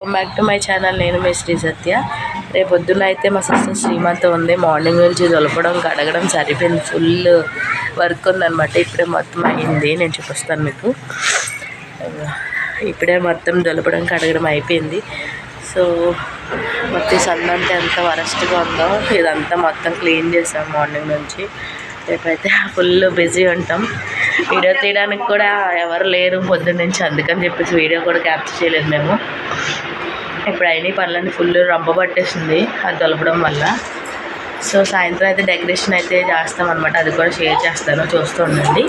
Welcome back to my channel నేను మీ శ్రీ సత్య. రేపు పొద్దున్న అయితే మా సిస్టర్ శ్రీమంత్ ఉంది. మార్నింగ్ నుంచి దొలపడం కడగడం సరిపోయింది. ఫుల్ వర్క్ ఉందనమాట ఇప్పుడే మొత్తం అయింది. నేను చూపిస్తాను మీకు. ఇప్పుడే మొత్తం దొలపడం కడగడం అయిపోయింది. సో మొత్తం సందంతా ఎంత వరస్ట్గా ఉందో ఇదంతా మొత్తం క్లీన్ చేసాం మార్నింగ్ నుంచి. రేపైతే ఫుల్ బిజీ ఉంటాం. వీడియో తీయడానికి కూడా ఎవరు లేరు పొద్దున్న నుంచి. అందుకని చెప్పేసి వీడియో కూడా క్యాప్చర్ చేయలేదు మేము. ఇప్పుడు అయిన పనులన్నీ ఫుల్ రంప పట్టేసింది. అది దొలపడం వల్ల. సో సాయంత్రం అయితే డెకరేషన్ అయితే చేస్తాం అనమాట అది కూడా షేర్ చేస్తాను. చూస్తూ ఉండండి.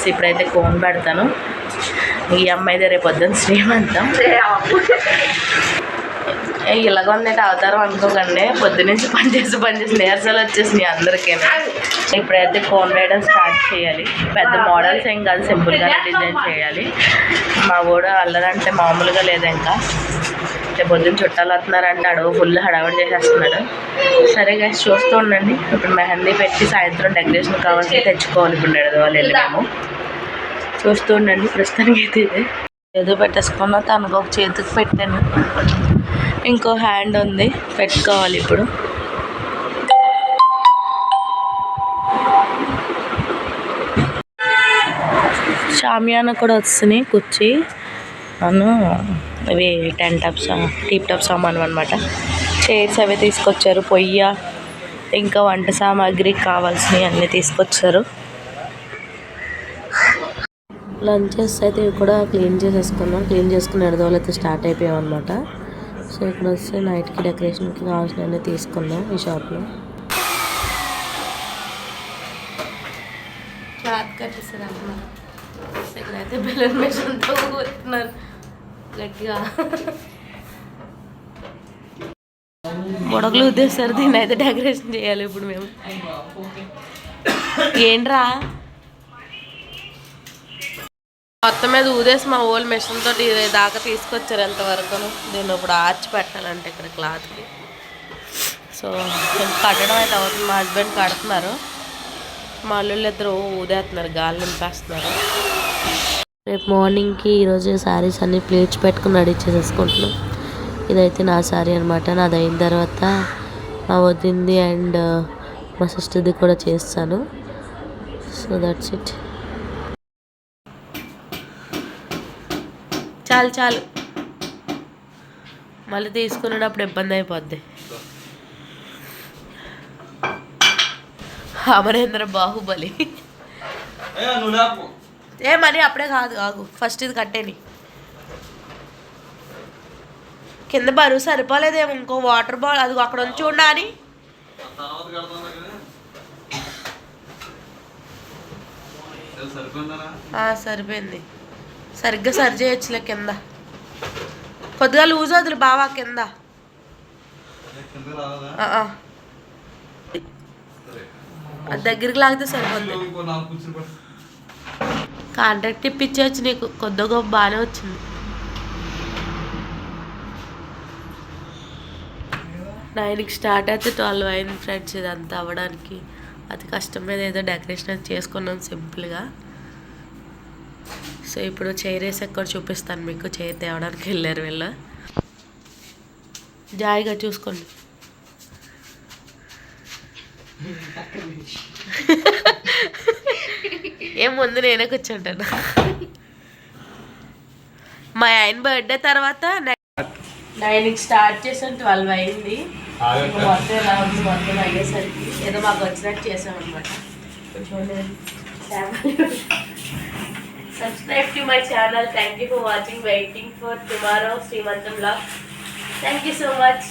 సో ఇప్పుడైతే కోన్ పెడతాను. ఈ అమ్మాయిదే రేపు పొద్దున్న శ్రీమంతం. ఇలాగ ఉందంటే అవతారం అనుకోకండి. పొద్దునుంచి పని పనిచేసి పని నీరసాలు వచ్చేసినాయి అందరికీ ఇప్పుడైతే కోన్ వేయడం స్టార్ట్ చేయాలి. పెద్ద మోడల్స్ ఏం కాదు సింపుల్గానే డిజైన్ చేయాలి. మా కూడా అల్లరంటే మామూలుగా లేదు ఇంకా. అయితే పొద్దున్న చుట్టాలు వస్తున్నారు అంటాడు ఫుల్ హడావిడి చేసేస్తున్నాడు. సరే గైస్ చూస్తూ ఉండండి. ఇప్పుడు మెహందీ పెట్టి సాయంత్రం డెకరేషన్ కావాల్సి తెచ్చుకోవాలి ఇప్పుడు నడవాలి వెళ్ళి మేము. చూస్తూ ఉండండి. ప్రస్తుతానికి అయితే ఇది. ఏదో పెట్టేసుకున్నా తనకు ఒక చేతికి పెట్టాను. ఇంకో హ్యాండ్ ఉంది. పెట్టుకోవాలి ఇప్పుడు. షామియానా కూడా వస్తున్నాయి. కుర్చీ. అను ఇవి టెన్ టాప్ సా టీప్ టాప్ సామాన్ అనమాట చైర్స్ అవి తీసుకొచ్చారు పొయ్య ఇంకా వంట సామాగ్రి కావాల్సినవి అన్నీ తీసుకొచ్చారు. లంచెస్ అయితే ఇవి కూడా క్లీన్ చేసేసుకున్నాం. క్లీన్ చేసుకుని ఎడదోలు అయితే స్టార్ట్ అయిపోయాం అనమాట సో ఇక్కడ వస్తే నైట్కి డెకరేషన్కి కావాల్సినవన్నీ తీసుకున్నాం ఈ షాప్లో. క్లాత్ కట్టేసారు అన్నమాట. ఇక్కడైతే బెలూన్ మిషన్తో కూర్చున్నారు. గట్టిగా బుడగలు ఉద్దేశారు దీన్ని అయితే డెకరేషన్ చేయాలి ఇప్పుడు మేము. ఏంట్రా? మొత్తం మీద ఊదేసి మా ఓల్ మిషన్ తోటి దాకా తీసుకొచ్చారు ఎంతవరకు దీన్ని ఇప్పుడు ఆర్చి పెట్టాలంటే ఇక్కడ క్లాత్కి. సో కట్టడం అయితే అవుతుంది. మా హస్బెండ్ కడుతున్నారు. మా అల్లుళ్ళు ఇద్దరు ఊదేస్తున్నారు గాలి నింపేస్తున్నారు. రేపు మార్నింగ్కి ఈరోజు శారీస్ అన్ని ప్లేట్స్ పెట్టుకుని రెడీ చేసేసుకుంటున్నాం. ఇదైతే నా శారీ అనమాట నాది అయిన తర్వాత మా వదింది అండ్ మా సిస్టర్ది కూడా చేస్తాను. సో దట్స్ ఇట్ చాలు చాలు. మళ్ళీ తీసుకునేటప్పుడు ఇబ్బంది అయిపోద్ది. అమరేంద్ర బాహుబలి. ఏ మరి అప్పుడే కాదు ఆగు. ఫస్ట్ ఇది కట్టేని కింద బరువు సరిపోలేదేమో ఇంకో వాటర్ బాల్ అది అక్కడ ఉంచి ఉండాలి సరిపోయింది. సరిగ్గా సరి చేయొచ్చులే కింద. కొద్దిగా లూజ్ వదులు బావా కింద. దగ్గరికి లాగితే సరిపోద్ది. కాంట్రాక్ట్ ఇప్పించవచ్చు నీకు. కొద్ది గొప్ప బాగానే వచ్చింది. నైన్కి స్టార్ట్ అయితే ట్వెల్వ్ అయింది ఫ్రెండ్స్ ఇదంతా అవ్వడానికి. అతి కష్టం మీద ఏదో డెకరేషన్ అది చేసుకున్నాం సింపుల్గా. సో ఇప్పుడు చైర్ వేసి ఎక్కడ చూపిస్తాను మీకు. చైర్ తేవడానికి వెళ్ళారు వీళ్ళు. జాయిగా చూసుకోండి. ఏం ముందు నేనే కూర్చుంటాను. మా ఆయన బర్త్డే తర్వాత నైన్కి స్టార్ట్ చేసాను ట్వెల్వ్ అయింది. మొత్తం ఎలా ఉంది మొత్తం అయ్యేసరికి ఏదో మాకు వచ్చినట్టు చేసాం అనమాట subscribe to my channel thank you for watching waiting for tomorrow శ్రీమంతం blog thank you so much